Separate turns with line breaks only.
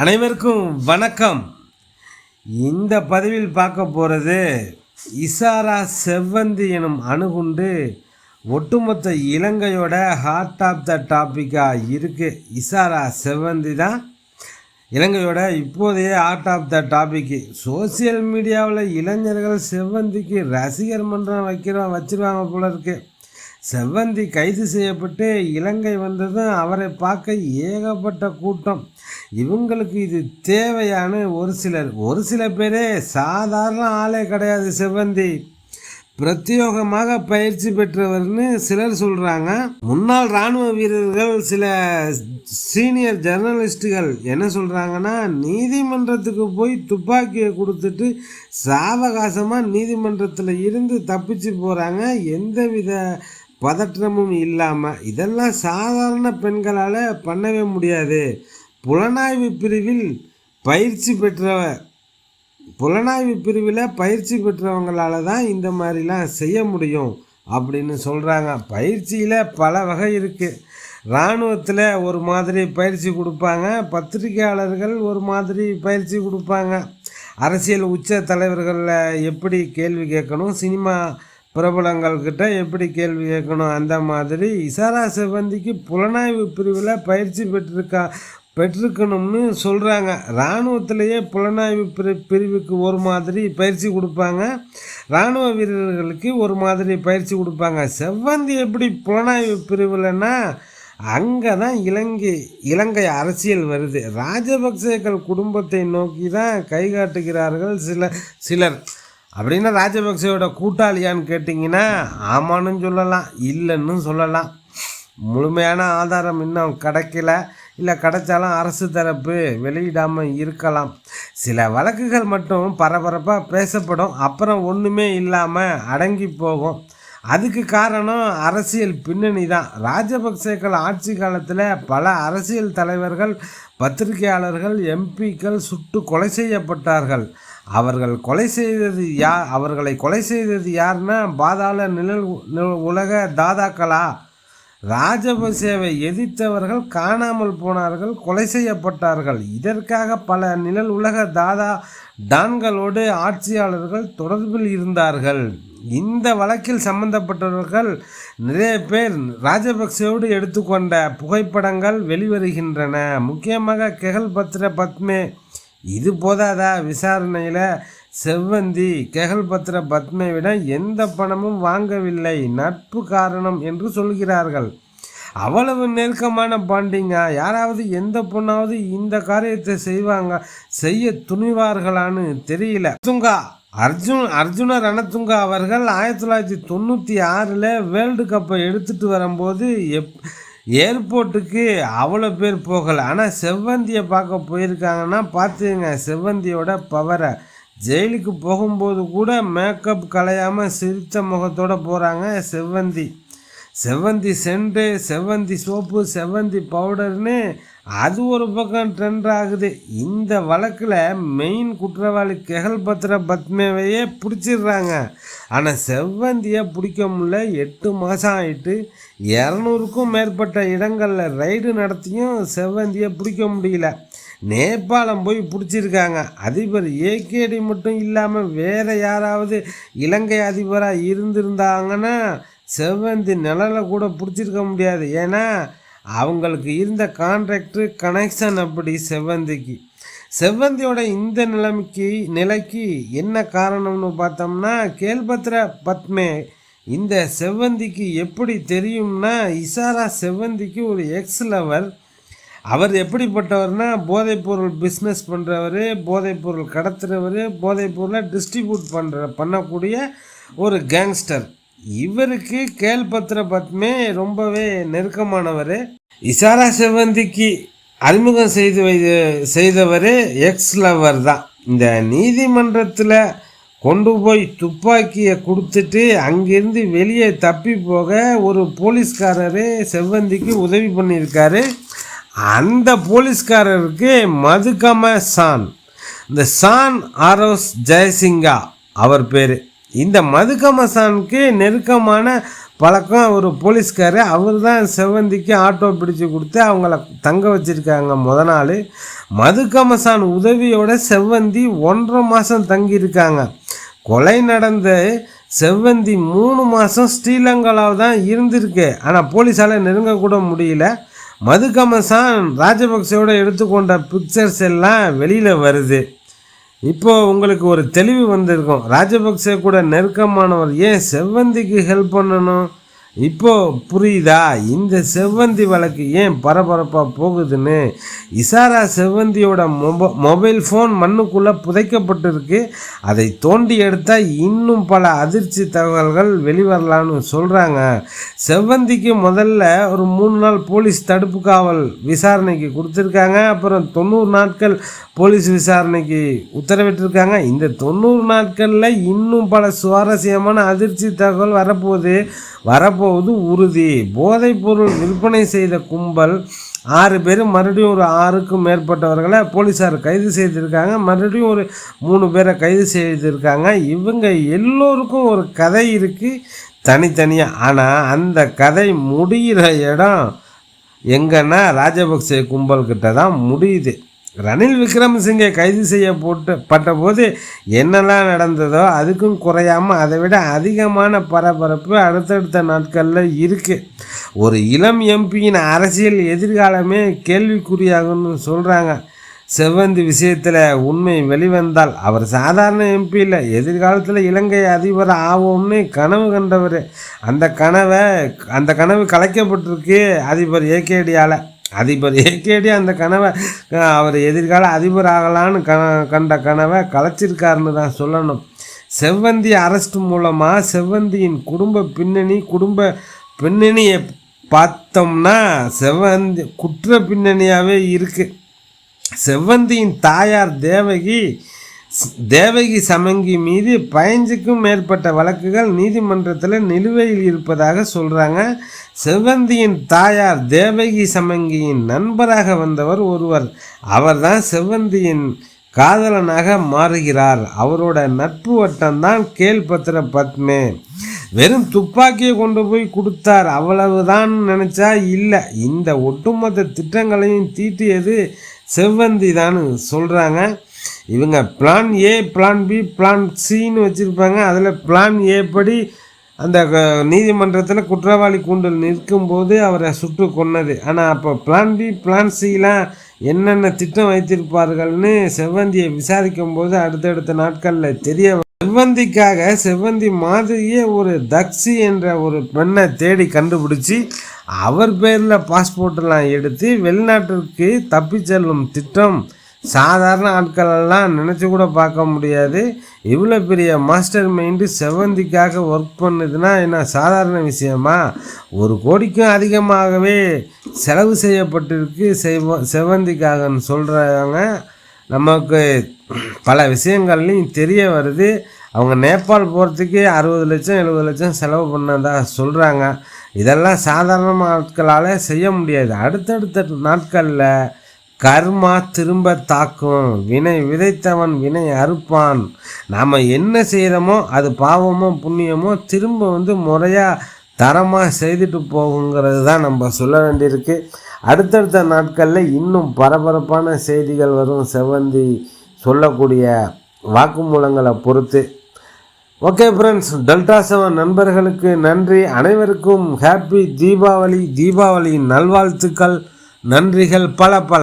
அனைவருக்கும் வணக்கம். இந்த பதிவில் பார்க்க போகிறது இசாரா செவ்வந்தி எனும் அணுகுண்டு ஒட்டுமொத்த இலங்கையோட ஹார்ட் ஆஃப் த டாப்பிக்காக இருக்குது இசாரா செவ்வந்தி தான். இலங்கையோட இப்போதைய heart of the topic social மீடியாவில் இளைஞர்கள் செவ்வந்திக்கு ரசிகர் மன்றம் வைக்கிறோம் வச்சிருவாங்க போல இருக்குது செவ்வந்தி கைது செய்யப்பட்டு இலங்கை வந்ததும் அவரை பார்க்க ஏகப்பட்ட கூட்டம். இவங்களுக்கு இது தேவையான ஒரு சிலர். ஒரு சில பேரே சாதாரண ஆளே கிடையாது செவ்வந்தி. பிரத்யோகமாக பயிற்சி பெற்றவர்னு சிலர் சொல்கிறாங்க முன்னாள் இராணுவ வீரர்கள் சில சீனியர் ஜெர்னலிஸ்டுகள் என்ன சொல்கிறாங்கன்னா நீதிமன்றத்துக்கு போய் துப்பாக்கியை கொடுத்துட்டு சாவகாசமாக நீதிமன்றத்தில் இருந்து தப்பிச்சு போகிறாங்க எந்தவித பதற்றமும் இல்லாமல் இதெல்லாம் சாதாரண பெண்களால் பண்ணவே முடியாது. புலனாய்வு பிரிவில் பயிற்சி பெற்றவர். புலனாய்வு பிரிவில் பயிற்சி பெற்றவங்களால தான் இந்த மாதிரிலாம் செய்ய முடியும் அப்படின்னு சொல்கிறாங்க பயிற்சியில் பல வகை இருக்குது இராணுவத்தில் ஒரு மாதிரி பயிற்சி கொடுப்பாங்க. பத்திரிகையாளர்கள் ஒரு மாதிரி பயிற்சி கொடுப்பாங்க. அரசியல் உச்ச தலைவர்களில் எப்படி கேள்வி கேட்கணும்? சினிமா பிரபலங்கள்கிட்ட எப்படி கேள்வி கேட்கணும்? அந்த மாதிரி இசாரா செவ்வந்திக்கு புலனாய்வு பிரிவில் பயிற்சி பெற்றிருக்கா பெற்றிருக்கணும்னு சொல்கிறாங்க இராணுவத்திலேயே புலனாய்வு பிரி பிரிவுக்கு ஒரு மாதிரி பயிற்சி கொடுப்பாங்க. இராணுவ வீரர்களுக்கு ஒரு மாதிரி பயிற்சி கொடுப்பாங்க. செவ்வந்தி எப்படி புலனாய்வு பிரிவுலன்னா அங்கே தான் இலங்கை இலங்கை அரசியல் வருது. ராஜபக்சேக்கள் குடும்பத்தை நோக்கி தான் கை காட்டுகிறார்கள் சில சிலர். அப்படின்னா ராஜபக்சேவோட கூட்டாளியான்னு கேட்டிங்கன்னா ஆமான்னு சொல்லலாம் இல்லைன்னு சொல்லலாம். முழுமையான ஆதாரம் இன்னும் கிடைக்கல. இல்லை கிடைச்சாலும் அரசு தரப்பு வெளியிடாமல் இருக்கலாம். சில வழக்குகள் மட்டும் பரபரப்பாக பேசப்படும். அப்புறம் ஒன்றுமே இல்லாமல் அடங்கி போகும். அதுக்கு காரணம் அரசியல் பின்னணி தான். ராஜபக்சேக்கள் ஆட்சி காலத்தில் பல அரசியல் தலைவர்கள் பத்திரிகையாளர்கள் எம்பிக்கள் சுட்டு கொலை செய்யப்பட்டார்கள். அவர்கள் கொலை செய்தது யார் அவர்களை கொலை செய்தது யாருன்னா பாதாள நிழல் உலக தாதாக்களா? ராஜபசேவை எதிர்த்தவர்கள் காணாமல் போனார்கள் கொலை செய்யப்பட்டார்கள். இதற்காக பல நிழல் உலக தாதா டான்களோடு ஆட்சியாளர்கள் தொடர்பில் இருந்தார்கள். இந்த வழக்கில் சம்பந்தப்பட்டவர்கள் நிறைய பேர் ராஜபக்சேவோடு எடுத்துக்கொண்ட புகைப்படங்கள் வெளிவருகின்றன. முக்கியமாக கெகல் பத்ர பத்மே இது போதாதா? விசாரணையில் செவ்வந்தி கெகல்பத்ர பத்மேவிடம் எந்த பணமும் வாங்கவில்லை. நட்பு காரணம் என்று சொல்கிறார்கள். அவ்வளவு நெருக்கமான பாண்டிங்க. யாராவது எந்த பொண்ணாவது இந்த காரியத்தை செய்வாங்க செய்ய துணிவார்களான்னு தெரியல. துங்கா அர்ஜுன் அர்ஜுன ரணத்துங்கா அவர்கள் ஆயிரத்தி தொள்ளாயிரத்தி தொண்ணூற்றி ஆறில் வேர்ல்டு கப்பை எடுத்துகிட்டு வரும்போது எப் ஏர்போர்ட்டுக்கு அவ்வளோ பேர் போகலை. ஆனால் செவ்வந்தியை பார்க்க போயிருக்காங்கன்னா பார்த்துங்க செவ்வந்தியோட பவரை. ஜெயிலுக்கு போகும்போது கூட மேக்கப் கலையாமல் சிரித்த முகத்தோடு போகிறாங்க செவ்வந்தி. செவ்வந்தி சென்ட்டு செவ்வந்தி சோப்பு செவ்வந்தி பவுடர்னு அது ஒரு பக்கம் ட்ரெண்ட் ஆகுது. இந்த வழக்கில் மெயின் குற்றவாளி கெகல் பத்திர பத்மேவையே பிடிச்சிடுறாங்க. ஆனால் செவ்வந்தியை பிடிக்க முடியல. எட்டு மாதம் ஆகிட்டு இரநூறுக்கும் மேற்பட்ட இடங்களில் ரைடு நடத்தியும் செவ்வந்தியை பிடிக்க முடியல. நேபாளம் போய் பிடிச்சிருக்காங்க. அதிபர் ஏகேடி மட்டும் இல்லாமல் வேறு யாராவது இலங்கை அதிபராக இருந்திருந்தாங்கன்னா செவ்வந்தி நிழலை கூட பிடிச்சிருக்க முடியாது. ஏன்னா அவங்களுக்கு இருந்த கான்ட்ராக்டு கனெக்ஷன் அப்படி செவ்வந்திக்கு. செவ்வந்தியோட இந்த நிலைமைக்கு நிலைக்கு என்ன காரணம்னு பார்த்தோம்னா கேள்பத்திர பத்மே இந்த செவ்வந்திக்கு எப்படி தெரியும்னா இசாரா செவ்வந்திக்கு ஒரு எக்ஸ் லவர் அவர் எப்படிப்பட்டவர்னா போதைப்பொருள் பிஸ்னஸ் பண்ணுறவர் போதைப்பொருள் கடத்துகிறவர் போதைப்பொருளை டிஸ்ட்ரிபியூட் பண்ணுற பண்ணக்கூடிய ஒரு கேங்ஸ்டர் இவருக்கு கேள்பத்திர பத்மே ரொம்பவே நெருக்கமானவர். இசாரா செவந்திக்கு அறிமுகம் செய்து வை செய்தவர் எக்ஸ் லவர் தான். இந்த நீதிமன்றத்தில் கொண்டு போய் துப்பாக்கியை கொடுத்துட்டு அங்கேருந்து வெளியே தப்பி போக ஒரு போலீஸ்காரர் செவ்வந்திக்கு உதவி பண்ணியிருக்காரு. அந்த போலீஸ்காரருக்கு மதுகம சான். இந்த சான் ஆரோஸ் ஜெயசிங்கா அவர் பேர். இந்த மதுகமசானுக்கு நெருக்கமான பழக்கம் ஒரு போலீஸ்காரர் அவர் தான் செவ்வந்திக்கு ஆட்டோ பிடிச்சு கொடுத்து அவங்கள தங்க வச்சுருக்காங்க முத நாள். மதுக்கமசான் உதவியோட செவ்வந்தி ஒன்றரை மாதம் தங்கியிருக்காங்க. கொலை நடந்த செவ்வந்தி மூணு மாதம் ஸ்ரீலங்காவில் தான் இருந்திருக்கு. ஆனால் போலீஸால் நெருங்கக்கூட முடியல. மதுகமசான் ராஜபக்சேவோட எடுத்துக்கொண்ட பிக்சர்ஸ் எல்லாம் வெளியில் வருது. இப்போ உங்களுக்கு ஒரு தெளிவு வந்திருக்கும். ராஜபக்சே கூட நெருக்கமானவர். ஏன் செவ்வந்திக்கு ஹெல்ப் பண்ணணும்? இப்போ புரியுதா? இந்த செவ்வந்தி வழக்கு ஏன் பரபரப்பாக போகுதுன்னு? இசாரா செவ்வந்தியோட மொப மொபைல் ஃபோன் மண்ணுக்குள்ளே புதைக்கப்பட்டிருக்கு. அதை தோண்டி எடுத்தால் இன்னும் பல அதிர்ச்சி தகவல்கள் வெளிவரலான்னு சொல்கிறாங்க செவ்வந்திக்கு முதல்ல ஒரு மூணு நாள் போலீஸ் தடுப்பு காவல் விசாரணைக்கு கொடுத்துருக்காங்க. அப்புறம் தொண்ணூறு நாட்கள் போலீஸ் விசாரணைக்கு உத்தரவிட்டிருக்காங்க. இந்த தொண்ணூறு நாட்களில் இன்னும் பல சுவாரஸ்யமான அதிர்ச்சி தகவல் வரப்போகுது. வரப்போ போவது உறுதி. போதைப் பொருள் விற்பனை செய்த கும்பல் ஆறு பேர் மறுபடியும் ஒரு ஆறுக்கும் மேற்பட்டவர்களை போலீஸார் கைது செய்திருக்காங்க. மறுபடியும் ஒரு மூணு பேரை கைது செய்திருக்காங்க. இவங்க எல்லோருக்கும் ஒரு கதை இருக்குது தனித்தனியாக ஆனால் அந்த கதை முடிகிற இடம் எங்கன்னா ராஜபக்சே கும்பல்கிட்ட தான் முடியுது. ரணில் விக்ரமசிங்கை கைது செய்ய போட்டு பட்டபோது என்னெல்லாம் நடந்ததோ அதுக்கும் குறையாமல் அதை விட அதிகமான பரபரப்பு அடுத்தடுத்த நாட்களில் இருக்குது ஒரு இளம் எம்பியின் அரசியல் எதிர்காலமே கேள்விக்குறியாகும்னு சொல்கிறாங்க செவ்வந்தி விஷயத்தில் உண்மை வெளிவந்தால் அவர் சாதாரண எம்பி இல்லை எதிர்காலத்தில் இலங்கை அதிபர் ஆவோம்னு கனவு கண்டவர். அந்த கனவை அந்த கனவு கலைக்கப்பட்டிருக்கு அதிபர் ஏகேடியால் அதிபர் ஏகேடி அந்த கனவை அவர் எதிர்கால அதிபர் ஆகலான்னு க கண்ட கனவை கலைச்சிருக்காருன்னு தான் சொல்லணும். செவ்வந்தி அரெஸ்ட் மூலமாக செவ்வந்தியின் குடும்ப பின்னணி குடும்ப பின்னணியை பார்த்தோம்னா செவ்வந்தி குற்ற பின்னணியாகவே இருக்குது செவ்வந்தியின் தாயார் தேவகி தேவகி சமங்கி மீது பயஞ்சுக்கும் மேற்பட்ட வழக்குகள் நீதிமன்றத்தில் நிலுவையில் இருப்பதாக சொல்கிறாங்க செவ்வந்தியின் தாயார் தேவகி சமங்கியின் நண்பராக வந்தவர் ஒருவர். அவர்தான் செவ்வந்தியின் காதலனாக மாறுகிறார். அவரோட நட்பு வட்டம்தான் கேள்பத்திர பத்மே. வெறும் துப்பாக்கியை கொண்டு போய் கொடுத்தார் அவ்வளவுதான் நினச்சா இல்லை. இந்த ஒட்டுமொத்த திட்டங்களையும் தீட்டியது செவ்வந்தி தான் சொல்கிறாங்க இவங்க plan A plan B plan சின்னு வச்சுருப்பாங்க. அதில் பிளான் ஏ படி அந்த நீதிமன்றத்தில் குற்றவாளி கூண்டல் நிற்கும்போது அவரை சுட்டு கொன்னது. ஆனால் அப்போ பிளான் பி பிளான் சிலாம் என்னென்ன திட்டம் வைத்திருப்பார்கள்னு செவ்வந்தியை விசாரிக்கும் போது அடுத்தடுத்த நாட்களில் தெரிய செவ்வந்திக்காக செவ்வந்தி மாதிரியே ஒரு தக்ஷி என்ற ஒரு பெண்ணை தேடி கண்டுபிடிச்சி அவர் பேரில் பாஸ்போர்ட்டெல்லாம் எடுத்து வெளிநாட்டிற்கு தப்பி செல்லும் திட்டம் சாதாரண ஆட்களெல்லாம் நினச்சி கூட பார்க்க முடியாது. இவ்வளோ பெரிய மாஸ்டர் மைண்டு செவ்வந்திக்காக ஒர்க் பண்ணுதுன்னா என்ன சாதாரண விஷயமா? ஒரு கோடிக்கும் அதிகமாகவே செலவு செய்யப்பட்டிருக்கு செவ்வ செவ்வந்திக்காகன்னு சொல்கிறாங்க நமக்கு பல விஷயங்கள்லையும் தெரிய வருது. அவங்க நேபாள் போகிறதுக்கே அறுபது லட்சம் எழுபது லட்சம் செலவு பண்ணதாக சொல்கிறாங்க இதெல்லாம் சாதாரண ஆட்களால் செய்ய முடியாது. அடுத்தடுத்த நாட்களில் கர்மா திரும்ப தாக்கும். வினை விதைத்தவன் வினை அறுப்பான். நாம் என்ன செய்கிறோமோ அது பாவமோ புண்ணியமோ திரும்ப வந்து முறையாக தரமாக செய்துட்டு போகுங்கிறது தான் நம்ம சொல்ல வேண்டியிருக்கு. அடுத்தடுத்த நாட்களில் இன்னும் பரபரப்பான செய்திகள் வரும் செவ்வந்தி சொல்லக்கூடிய வாக்குமூலங்களை பொறுத்து. ஓகே ஃப்ரெண்ட்ஸ் டெல்டா செவன் நண்பர்களுக்கு நன்றி. அனைவருக்கும் ஹாப்பி தீபாவளி தீபாவளியின் நல்வாழ்த்துக்கள். நன்றிகள் பல பல.